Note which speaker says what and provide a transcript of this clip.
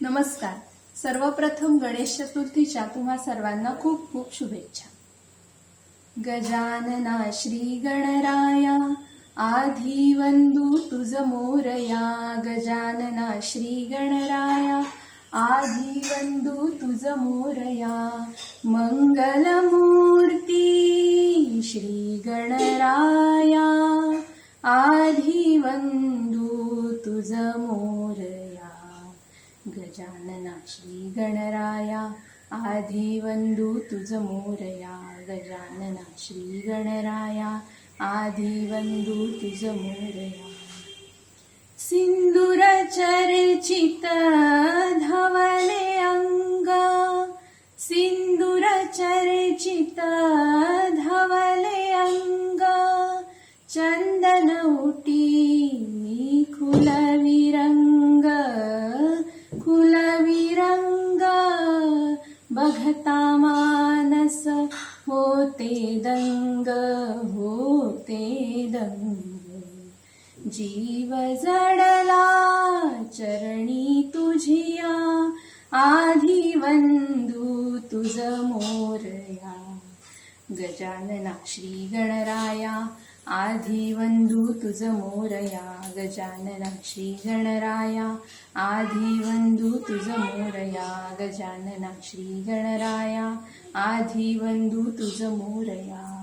Speaker 1: नमस्कार. सर्वप्रथम गणेश चतुर्थीच्या तुम्हा सर्वांना खूप खूप शुभेच्छा. गजानना श्री गणराया आधी वंदू तुझ मोरया गजानना श्री गणराया आधी वंदू तुझ मोरया मंगलमूर्ती श्री गणराया आधी वंदू तुझ मोर गजानना गणराया. आधी वंदू तुझ मोरया गजानना श्री गणराया. आधी वंदू तुझ मोरया सिंदूर चर्चित धवले अंग. सिंदूर चर्चित धवले अंग. चंदन उटी होते दंग होते दंग. जीव जडला चरणी तुझिया आधी वंदू तुझ मोरया. गजानना श्री गणराया आधी वंदू तुझ मोरया गजानना श्री गणराया आधी वंदू तुझ मोरया गजानना श्री गणराया आधी वंदू तुझ मोरया